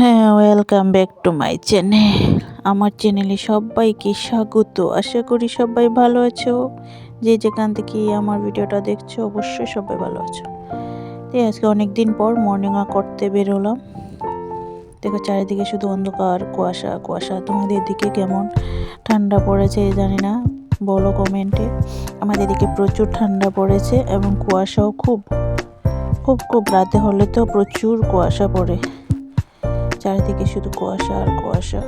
হ্যাঁ welcome back to my channel আমার চ্যানেলে সবাইকে স্বাগত। আশা করি সবাই ভালো আছো। যে যেখান থেকে আমার ভিডিওটা দেখছ, অবশ্যই সবাই ভালো আছো। তো আজকে অনেক দিন পর মর্নিং ওয়াক করতে বেরোলাম। দেখো, চারিদিকে শুধু অন্ধকার, কুয়াশা কুয়াশা। তোমাদের দিকে কেমন ঠান্ডা পড়েছে জানি না। বলো কমেন্টে আমাদের দিকে প্রচুর ঠান্ডা পড়েছে এবং কুয়াশাও খুব। খুব খুব রাতে হলে তো প্রচুর কুয়াশা পড়ে। চারিদিকে শুধু কুয়াশা আর কুয়াশা।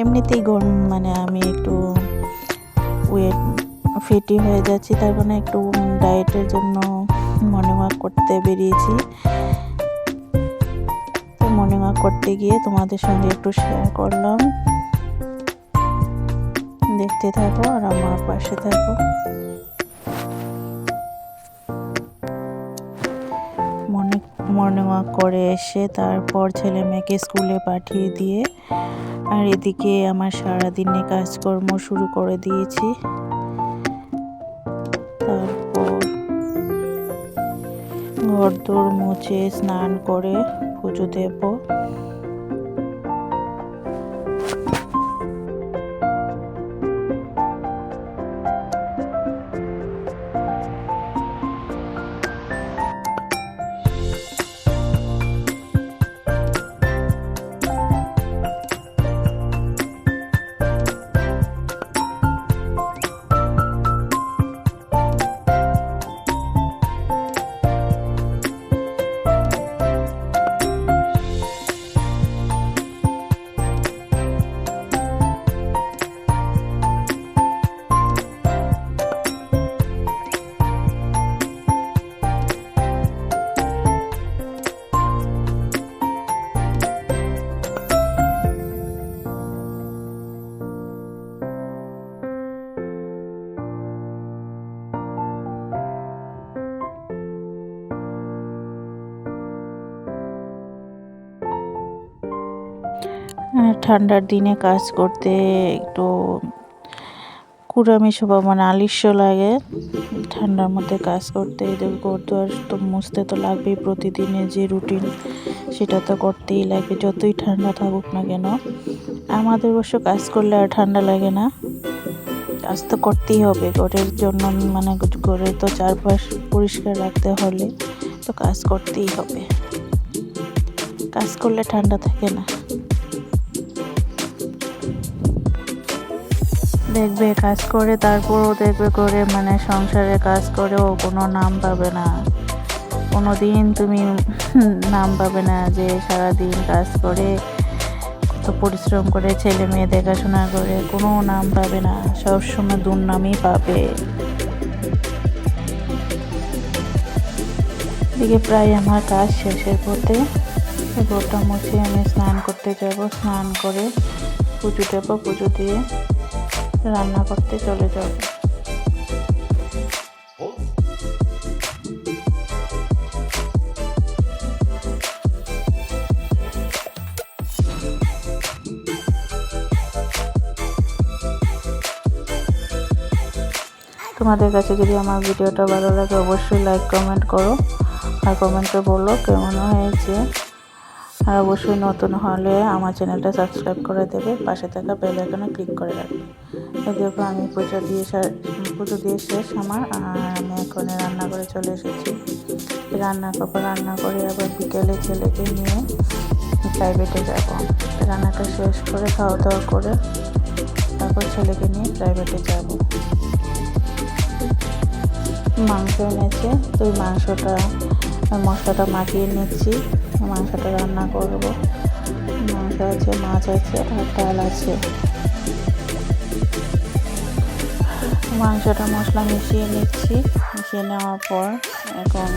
এমনিতেই গরম মানে আমি একটু ওয়েট ফেটি হয়ে যাচ্ছি, তার মানে একটু ডায়েটের জন্য মর্নিং ওয়াক করতে বেরিয়েছি। তো মর্নিং ওয়াক করতে গিয়ে তোমাদের সঙ্গে একটু শেয়ার করলাম। দেখতে থাকো আর আমার পাশে থাকো। মর্নিং ওয়াক করে এসে তারপর ছেলে মেয়েকে স্কুলে পাঠিয়ে দিয়ে আর এদিকে আমার সারাদিনে কাজকর্ম শুরু করে দিয়েছি। তারপর ঘর দোর মুছে স্নান করে পুজো দেব। ঠান্ডার দিনে কাজ করতে একটু কুড়ামি স্বভাব মানে আলিস্য লাগে। ঠান্ডার মধ্যে কাজ করতে, এদের ঘর দুয়ার তো মুছতে তো লাগবেই প্রতিদিনের যে রুটিন, সেটা তো করতেই লাগে যতই ঠান্ডা থাকুক না কেন। আমাদের অবশ্য কাজ করলে আর ঠান্ডা লাগে না। কাজ তো করতেই হবে, ঘরের জন্য মানে ঘরে তো চারপাশ পরিষ্কার রাখতে হলে তো কাজ করতেই হবে। কাজ করলে ঠান্ডা থাকে না। দেখবে, কাজ করে তারপরও দেখবে করে মানে সংসারে কাজ করেও কোনো নাম পাবে না। কোনো দিন তুমি নাম পাবে না যে সারা দিন কাজ করে, কত পরিশ্রম করে, ছেলে মেয়ে দেখাশোনা করে, কোনো নাম পাবে না, সবসময় দুর্নামই পাবে। এদিকে প্রায় আমার কাজ শেষের পথে গোটা মুছে আমি স্নান করতে যাব, স্নান করে পুজো দেবো, পুজো দিয়ে রান্না করতে চলে যাব। তোমাদের কাছে যদি আমার ভিডিওটা ভালো লাগে, অবশ্যই লাইক কমেন্ট করো। আর কমেন্টে বলো কেমন হয়েছে। আর অবশ্যই নতুন হলে আমার চ্যানেলটা সাবস্ক্রাইব করে দেবে, পাশে থাকা বেল আইকনে ক্লিক করে রাখবে। দেখো আমি পুজো দিয়ে পুজো দিয়ে শেষ আমার, আর আমি এখন রান্না করে চলে এসেছি। রান্না করব, রান্না করে আবার বিকেলে ছেলেকে নিয়ে প্রাইভেটে যাব। রান্নাটা শেষ করে খাওয়া দাওয়া করে তারপর ছেলেকে নিয়ে প্রাইভেটে যাব। মাংস এনেছে, তো মাংসটা, মশলাটা মাখিয়ে নিচ্ছি। মাংসটা রান্না করব। মাংস আছে, মাছ আছে আর ডাল আছে। মাংসটা মশলা মিশিয়ে নিচ্ছি। মিশিয়ে নেওয়ার পর এখন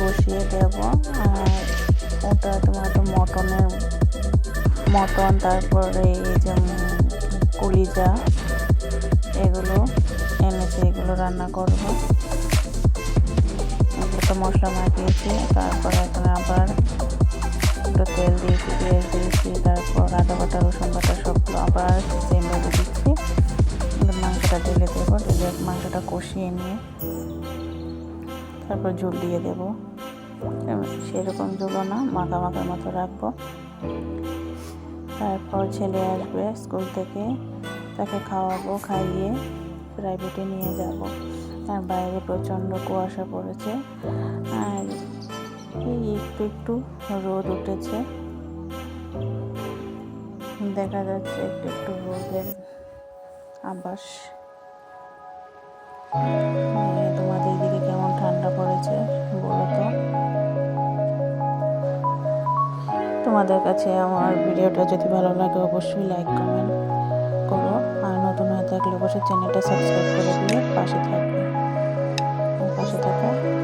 বসিয়ে দেব। আর ওটা তোমার তো মটনের, মটন, তারপরে এই যে কলিজা, এগুলো এনেছে, এগুলো রান্না করব। মশলা মাখিয়েছি, তারপর এখন আবার একটু তেল দিয়েছি, পেঁয়াজ দিয়েছি, তারপর আদা বাটা, রসুন বাটা সবগুলো আবার সেম দিচ্ছি। মাংসটা ঢেলে দেবো, ঢেলে মাংসটা কষিয়ে নিয়ে তারপর ঝোল দিয়ে দেবো। সেরকম জুলো না, মাখা মাখার মতো রাখব। তারপর ছেলে আসবে স্কুল থেকে, তাকে খাওয়াবো, খাইয়ে প্রাইভেটে নিয়ে যাব। আর বাইরে প্রচণ্ড কুয়াশা পড়েছে। আর একটু একটু রোদ উঠেছে। দেখা যাচ্ছে একটু একটু রোদের আবাস হ্যাঁ, তোমাদের দিকে কেমন ঠান্ডা পড়েছে বলো তো? তোমাদের কাছে আমার ভিডিওটা যদি ভালো লাগে অবশ্যই লাইক কমেন্ট করো। আর নতুন হয়ে থাকলে অবশ্যই চ্যানেলটা সাবস্ক্রাইব করে দিয়ে পাশে থাকবে। আর পাশে থাকা